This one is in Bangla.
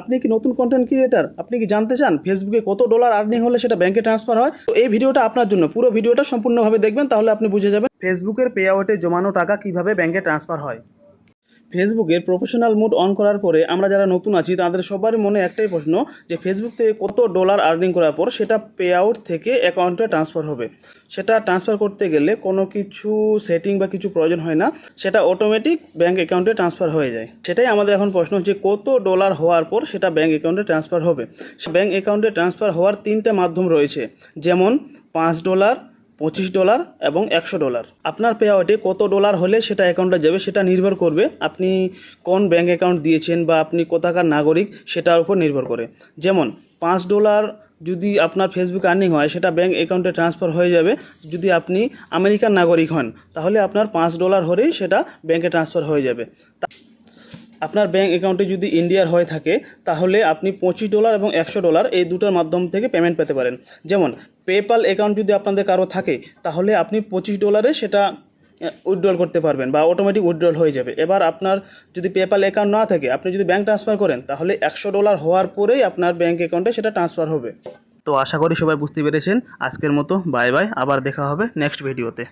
আপনি কি নতুন কন্টেন্ট ক্রিয়েটার আপনি কি জানতে চান ফেসবুকে কত ডলার আর্নিং হলে সেটা ব্যাংকে ট্রান্সফার হয়? তো এই ভিডিওটা আপনার জন্য। পুরো ভিডিওটা সম্পূর্ণভাবে দেখবেন, তাহলে আপনি বুঝে যাবেন ফেসবুকের পে আউটে জমানো টাকা কীভাবে ব্যাংকে ট্রান্সফার হয়। ফেসবুকের প্রফেশনাল মুড অন করার পরে আমরা যারা নতুন আছি, তাদের সবারই মনে একটাই প্রশ্ন যে ফেসবুক থেকে কত ডলার আর্নিং করার পর সেটা পে আউট থেকে অ্যাকাউন্টে ট্রান্সফার হবে। সেটা ট্রান্সফার করতে গেলে কোনো কিছু সেটিং বা কিছু প্রয়োজন হয় না, সেটা অটোমেটিক ব্যাঙ্ক অ্যাকাউন্টে ট্রান্সফার হয়ে যায়। সেটাই আমাদের এখন প্রশ্ন যে কত ডলার হওয়ার পর সেটা ব্যাঙ্ক অ্যাকাউন্টে ট্রান্সফার হবে। ব্যাঙ্ক অ্যাকাউন্টে ট্রান্সফার হওয়ার তিনটে মাধ্যম রয়েছে, যেমন পাঁচ ডলার পঁচিশ ডলার এবং একশো ডলার। আপনার পে আউটে কত ডলার হলে সেটা অ্যাকাউন্টে যাবে সেটা নির্ভর করবে আপনি কোন ব্যাঙ্ক অ্যাকাউন্ট দিয়েছেন বা আপনি কোথাকার নাগরিক সেটার উপর নির্ভর করে। যেমন, পাঁচ ডলার যদি আপনার ফেসবুক আর্নিং হয়, সেটা ব্যাঙ্ক অ্যাকাউন্টে ট্রান্সফার হয়ে যাবে। যদি আপনি আমেরিকান নাগরিক হন, তাহলে আপনার পাঁচ ডলার হলেই সেটা ব্যাঙ্কে ট্রান্সফার হয়ে যাবে। আপনার ব্যাঙ্ক অ্যাকাউন্টে যদি ইন্ডিয়ার হয়ে থাকে, তাহলে আপনি পঁচিশ ডলার এবং একশো ডলার এই দুটোর মাধ্যম থেকে পেমেন্ট পেতে পারেন। যেমন পেপাল অ্যাকাউন্ট যদি আপনাদের কারও থাকে, তাহলে আপনি পঁচিশ ডলারে সেটা উইথড্রল করতে পারবেন বা অটোমেটিক উইথড্রল হয়ে যাবে। এবার আপনার যদি পেপাল অ্যাকাউন্ট না থাকে, আপনি যদি ব্যাঙ্ক ট্রান্সফার করেন, তাহলে একশো ডলার হওয়ার পরেই আপনার ব্যাঙ্ক অ্যাকাউন্টে সেটা ট্রান্সফার হবে। তো আশা করি সবাই বুঝতে পেরেছেন। আজকের মতো বাই বাই আবার দেখা হবে নেক্সট ভিডিওতে